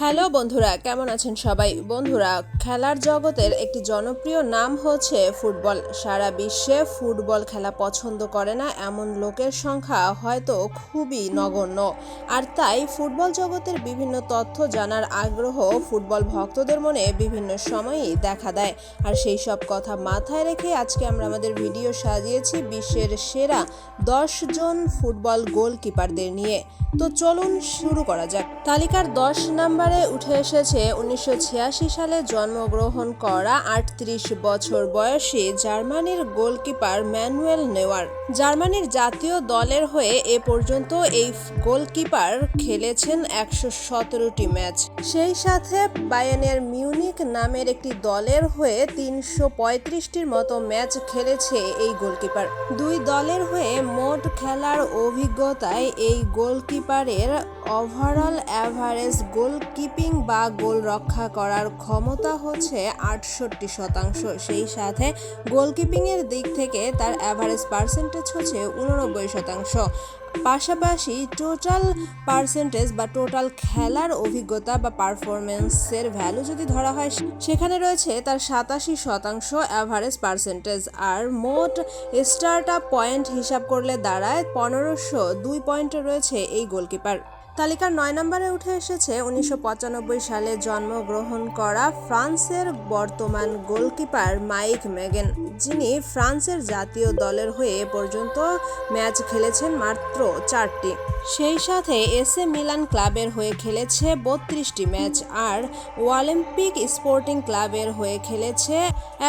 Hello বন্ধুরা, কেমন আছেন সবাই? বন্ধুরা, খেলার জগতের একটি জনপ্রিয় নাম হচ্ছে ফুটবল। সারা বিশ্বে ফুটবল খেলা পছন্দ করে না এমন লোকের সংখ্যা হয়তো খুবই নগণ্য। আর তাই ফুটবল জগতের বিভিন্ন তথ্য জানার আগ্রহ ফুটবল ভক্তদের মনে বিভিন্ন সময়ই দেখা দেয়। আর সেই সব কথা মাথায় রেখে আজকে আমরা আমাদের ভিডিও সাজিয়েছি বিশ্বের সেরা দশ জন ফুটবল গোলকিপারদের নিয়ে। তো চলুন শুরু করা যাক। তালিকার দশ নম্বরে উঠে এসেছে উনিশশো ছিয়াশি সালে জন্মগ্রহণ করা আটত্রিশ বছর বয়সী জার্মানির গোলকিপার ম্যানুয়েল নেওয়ার। জার্মানির জাতীয় দলের হয়ে এ পর্যন্ত এই গোলকিপার খেলেছেন একশো সতেরোটি ম্যাচ। সেই সাথে বায়ানের মিউনিক নামের একটি দলের হয়ে তিনশো পঁয়ত্রিশটির মতো ম্যাচ খেলেছে এই গোলকিপার। দুই দলের হয়ে মোট খেলার অভিজ্ঞতায় এই গোলকিপারের ওভারঅল অ্যাভারেজ গোলকিপিং বা গোল রক্ষা করার ক্ষমতা হচ্ছে আটষট্টি শতাংশ। সেই সাথে গোলকিপিংয়ের দিক থেকে তার অ্যাভারেজ পার্সেন্টেজ হচ্ছে উননব্বই শতাংশ। পাশাপাশি টোটাল পার্সেন্টেজ বা টোটাল খেলার অভিজ্ঞতা বা পারফরমেন্সের ভ্যালু যদি ধরা হয়, সেখানে রয়েছে তার সাতাশি শতাংশ অ্যাভারেজ পার্সেন্টেজ আর মোট স্টার্ট আপ পয়েন্ট হিসাব করলে দাঁড়ায় পনেরোশো দুই পয়েন্টে রয়েছে এই গোলকিপার তালিকার নয় নম্বরে উঠে এসেছে উনিশশো পঁচানব্বই সালে জন্মগ্রহণ করা ফ্রান্সের বর্তমান গোলকিপার মাইক ম্যাগেন যিনি ফ্রান্সের জাতীয় দলের হয়ে পর্যন্ত ম্যাচ খেলেছেন মাত্র চারটি। সেই সাথে এসএ মিলান ক্লাবের হয়ে খেলেছে বত্রিশটি ম্যাচ আর অলিম্পিক স্পোর্টিং ক্লাবের হয়ে খেলেছে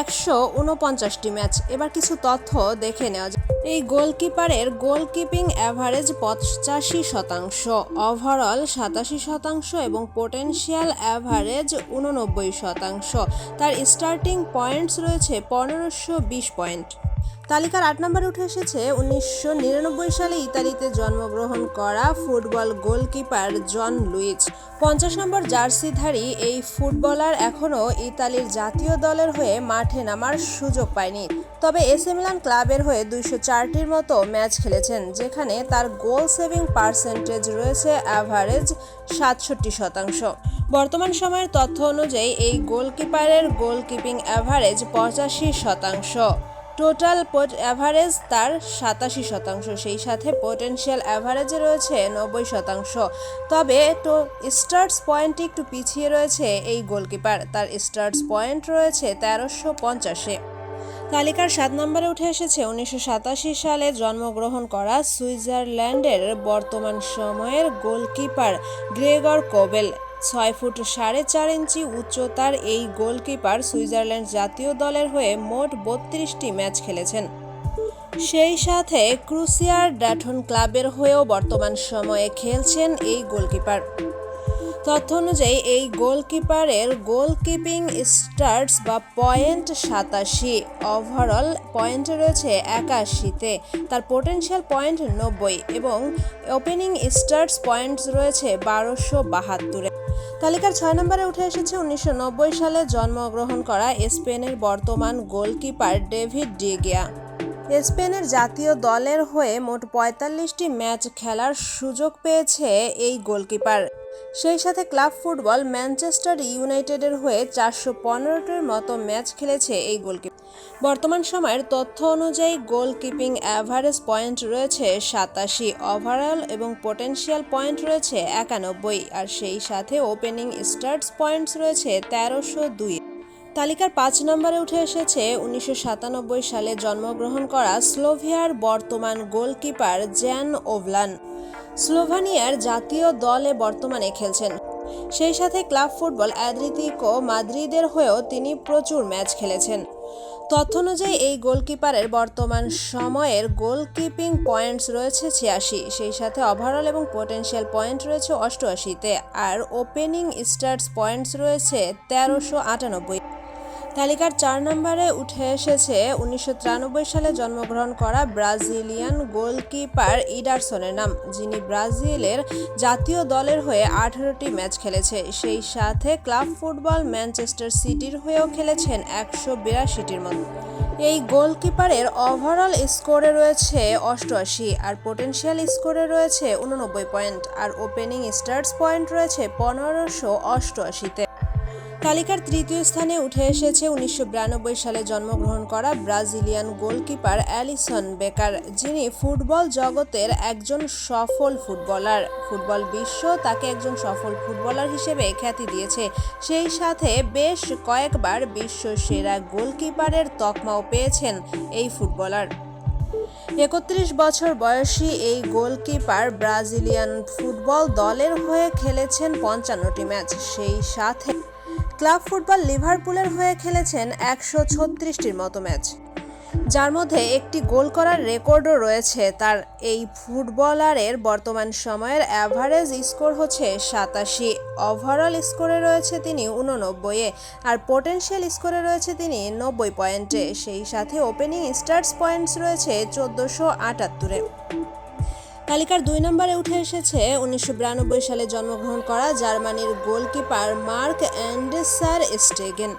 একশো উনপঞ্চাশটি ম্যাচ। এবার কিছু তথ্য দেখে নেওয়া যায় এই গোলকিপারের গোলকিপিং অ্যাভারেজ পঁচাশি শতাংশ, ওভারঅল সাতাশি শতাংশ এবং পোটেনশিয়াল অ্যাভারেজ উননব্বই শতাংশ। তার স্টার্টিং পয়েন্টস রয়েছে পনেরোশো বিশ পয়েন্ট। তালিকার আট নম্বরে উঠে এসেছে উনিশশো নিরানব্বই সালে ইতালিতে জন্মগ্রহণ করা ফুটবল গোলকিপার জন লুইচ পঞ্চাশ নম্বর জার্সিধারী এই ফুটবলার এখনও ইতালির জাতীয় দলের হয়ে মাঠে নামার সুযোগ পায়নি। তবে মিলান ক্লাবের হয়ে দুইশো চারটির মতো ম্যাচ খেলেছেন, যেখানে তার গোল সেভিং পার্সেন্টেজ রয়েছে অ্যাভারেজ সাতষট্টি শতাংশ। বর্তমান সময়ের তথ্য অনুযায়ী এই গোলকিপারের গোলকিপিং অ্যাভারেজ পঁচাশি শতাংশ। টোটাল পোট অ্যাভারেজ তার সাতাশি শতাংশ, সেই সাথে পোটেনশিয়াল অ্যাভারেজে রয়েছে নব্বই শতাংশ। তবে তো স্টার্টস পয়েন্টটি একটু পিছিয়ে রয়েছে এই গোলকিপার তার স্টার্টস পয়েন্ট রয়েছে তেরোশো পঞ্চাশে। তালিকার সাত নম্বরে উঠে এসেছে উনিশশো সাতাশি সালে জন্মগ্রহণ করা সুইজারল্যান্ডের বর্তমান সময়ের গোলকিপার গ্রেগর কোবেল। ছয় ফুট সাড়ে চার ইঞ্চি উচ্চতার এই গোলকিপার সুইজারল্যান্ড জাতীয় দলের হয়ে মোট বত্রিশটি ম্যাচ খেলেছেন। সেই সাথে ক্রুসিয়ার ড্যাটন ক্লাবের হয়েও বর্তমান সময়ে খেলছেন এই গোলকিপার। তথ্য অনুযায়ী, এই গোলকিপারের গোলকিপিং স্টার্টস বা পয়েন্ট সাতাশি, ওভারঅল পয়েন্ট রয়েছে একাশিতে, তার পোটেনশিয়াল পয়েন্ট নব্বই এবং ওপেনিং স্টার্টস পয়েন্টস রয়েছে বারোশো বাহাত্তরে। তালিকার ছয় নম্বরে উঠে এসেছে উনিশশো নব্বই সালে জন্মগ্রহণ করা স্পেনের বর্তমান গোলকিপার ডেভিড ডিগিয়া স্পেনের জাতীয় দলের হয়ে মোট পঁয়তাল্লিশটি ম্যাচ খেলার সুযোগ পেয়েছে এই গোলকিপার। সেই সাথে ক্লাব ফুটবল ম্যানচেস্টার ইউনাইটেডের হয়ে চারশো পনেরোটির মতো ম্যাচ খেলেছে এই গোলকিপার। বর্তমান সময়ের তথ্য অনুযায়ী গোলকিপিং অ্যাভারেজ পয়েন্ট রয়েছে সাতাশি ওভারঅল এবং পোটেনশিয়াল পয়েন্ট রয়েছে একানব্বই। আর সেই সাথে ওপেনিং স্টার্টস পয়েন্টস রয়েছে তেরোশো দুই। তালিকার পাঁচ নম্বরে উঠে এসেছে উনিশশো সাতানব্বই সালে জন্মগ্রহণ করা স্লোভিয়ার বর্তমান গোলকিপার জ্যান ওভলান। স্লোভানিয়ার জাতীয় দলে বর্তমানে খেলছেন। সেই সাথে ক্লাব ফুটবল অ্যাদ্রিতিকো মাদ্রিদের হয়েও তিনি প্রচুর ম্যাচ খেলেছেন। তথ্য অনুযায়ী, এই গোলকিপারের বর্তমান সময়ের গোলকিপিং পয়েন্টস রয়েছে ছিয়াশি। সেই সাথে ওভারঅল এবং পোটেন্সিয়াল পয়েন্ট রয়েছে অষ্টআশিতে। আর ওপেনিং স্টার্টস পয়েন্টস রয়েছে তেরোশো আটানব্বই। তালিকার চার নম্বরে উঠে এসেছে উনিশশো তিরানব্বই সালে জন্মগ্রহণ করা ব্রাজিলিয়ান গোলকিপার ইডারসনের নাম, যিনি ব্রাজিলের জাতীয় দলের হয়ে আঠারোটি ম্যাচ খেলেছে। সেই সাথে ক্লাব ফুটবল ম্যানচেস্টার সিটির হয়েও খেলেছেন একশো বিরাশিটির মতো। এই গোলকিপারের ওভারঅল স্কোরে রয়েছে অষ্টআশি আর পোটেনশিয়াল স্কোরে রয়েছে উননব্বই পয়েন্ট আর ওপেনিং স্টার্টস পয়েন্ট রয়েছে পনেরোশো অষ্টআশিতে। তালিকার তৃতীয় স্থানে উঠে এসেছে উনিশশো বিরানব্বই সালে জন্মগ্রহণ করা ব্রাজিলিয়ান গোলকিপার অ্যালিসন বেকার, যিনি ফুটবল জগতের একজন সফল ফুটবলার। ফুটবল বিশ্ব তাকে একজন সফল ফুটবলার হিসেবে খ্যাতি দিয়েছে। সেই সাথে বেশ কয়েকবার বিশ্ব সেরা গোলকিপারের তকমাও পেয়েছেন এই ফুটবলার। একত্রিশ বছর বয়সী এই গোলকিপার ব্রাজিলিয়ান ফুটবল দলের হয়ে খেলেছেন পঞ্চান্নটি ম্যাচ। সেই সাথে ক্লাব ফুটবল লিভারপুলের হয়ে খেলেছেন একশো ছত্রিশটির মতো ম্যাচ। যার মধ্যে একটি গোল করার রেকর্ডও রয়েছে তার। এই ফুটবলারের বর্তমান সময়ের অ্যাভারেজ স্কোর হচ্ছে সাতাশি। ওভারঅল স্কোরে রয়েছে তিনি উননব্বইয়ে আর পোটেনশিয়াল স্কোরে রয়েছে তিনি নব্বই পয়েন্টে। সেই সাথে ওপেনিং স্টার্টস পয়েন্টস রয়েছে চোদ্দোশো আটাত্তরে। তালিকার দুই নম্বরে উঠে এসেছে উনিশশো বিরানব্বই সালে জন্মগ্রহণ করা জার্মানির গোলকিপার মার্ক অ্যান্ডেসার স্টেগেন।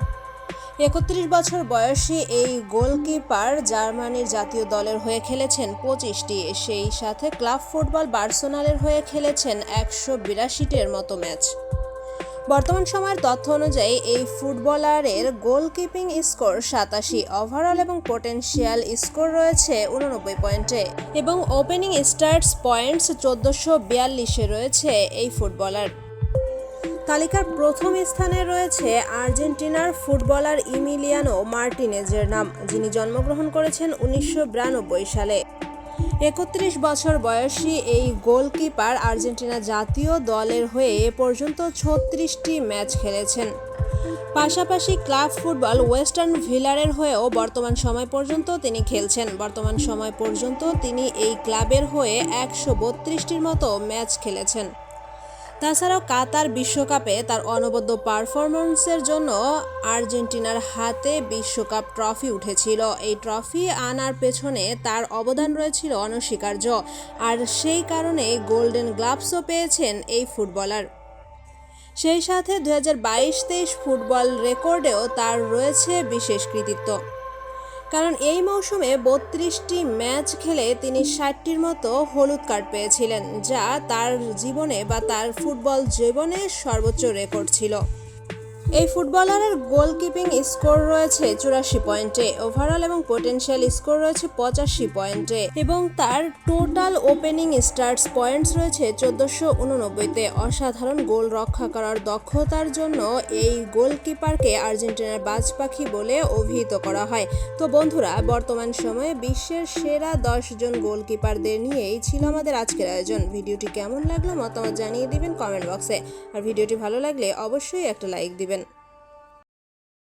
একত্রিশ বছর বয়সী এই গোলকিপার জার্মানির জাতীয় দলের হয়ে খেলেছেন পঁচিশটি, সেই সাথে ক্লাব ফুটবল বার্সোনালের হয়ে খেলেছেন একশো বিরাশিটির মতো ম্যাচ। বর্তমান সময়ের তথ্য অনুযায়ী, এই ফুটবলারের গোলকিপিং স্কোর সাতাশি ওভারঅল এবং পোটেনশিয়াল স্কোর রয়েছে উননব্বই পয়েন্টে। এবং ওপেনিং স্টার্টস পয়েন্টস চোদ্দোশো বিয়াল্লিশে রয়েছে এই ফুটবলার। তালিকার প্রথম স্থানে রয়েছে আর্জেন্টিনার ফুটবলার ইমিলিয়ানো মার্টিনেজের নাম, যিনি জন্মগ্রহণ করেছেন উনিশশো বিরানব্বই সালে। একত্রিশ বছর বয়সী এই গোলকিপার আর্জেন্টিনা জাতীয় দলের হয়ে এ পর্যন্ত ছত্রিশটি ম্যাচ খেলেছেন। পাশাপাশি ক্লাব ফুটবল ওয়েস্টার্ন ভিলারের হয়েও বর্তমান সময় পর্যন্ত তিনি খেলছেন। বর্তমান সময় পর্যন্ত তিনি এই ক্লাবের হয়ে একশো বত্রিশটির মতো ম্যাচ খেলেছেন। তাছাড়াও কাতার বিশ্বকাপে তার অনবদ্য পারফরমেন্সের জন্য আর্জেন্টিনার হাতে বিশ্বকাপ ট্রফি উঠেছিল। এই ট্রফি আনার পেছনে তার অবদান রয়েছিল অনস্বীকার্য। আর সেই কারণে গোল্ডেন গ্লাভসও পেয়েছেন এই ফুটবলার। সেই সাথে দু হাজার ফুটবল রেকর্ডেও তার রয়েছে বিশেষ কৃতিত্ব। কারণ এই মৌসুমে বত্রিশটি ম্যাচ খেলে তিনি ষাটটির মতো হলুদ কার্ড পেয়েছিলেন, যা তার জীবনে বা তার ফুটবল জীবনে সর্বোচ্চ রেকর্ড ছিল। এই ফুটবলারের গোলকিপিং স্কোর রয়েছে চুরাশি পয়েন্টে। ওভারঅল এবং পোটেনশিয়াল স্কোর রয়েছে পঁচাশি পয়েন্টে। এবং তার টোটাল ওপেনিং স্টার্টস পয়েন্টস রয়েছে চোদ্দোশো উননব্বইতে। অসাধারণ গোল রক্ষা করার দক্ষতার জন্য এই গোলকিপারকে আর্জেন্টিনার বাজ পাখি বলে অভিহিত করা হয়। তো বন্ধুরা, বর্তমান সময়ে বিশ্বের সেরা জন গোলকিপারদের নিয়েই ছিল আমাদের আজকের আয়োজন। ভিডিওটি কেমন লাগল মতামত জানিয়ে দিবেন কমেন্ট বক্সে। আর ভিডিওটি ভালো লাগলে অবশ্যই একটা লাইক দিবেন।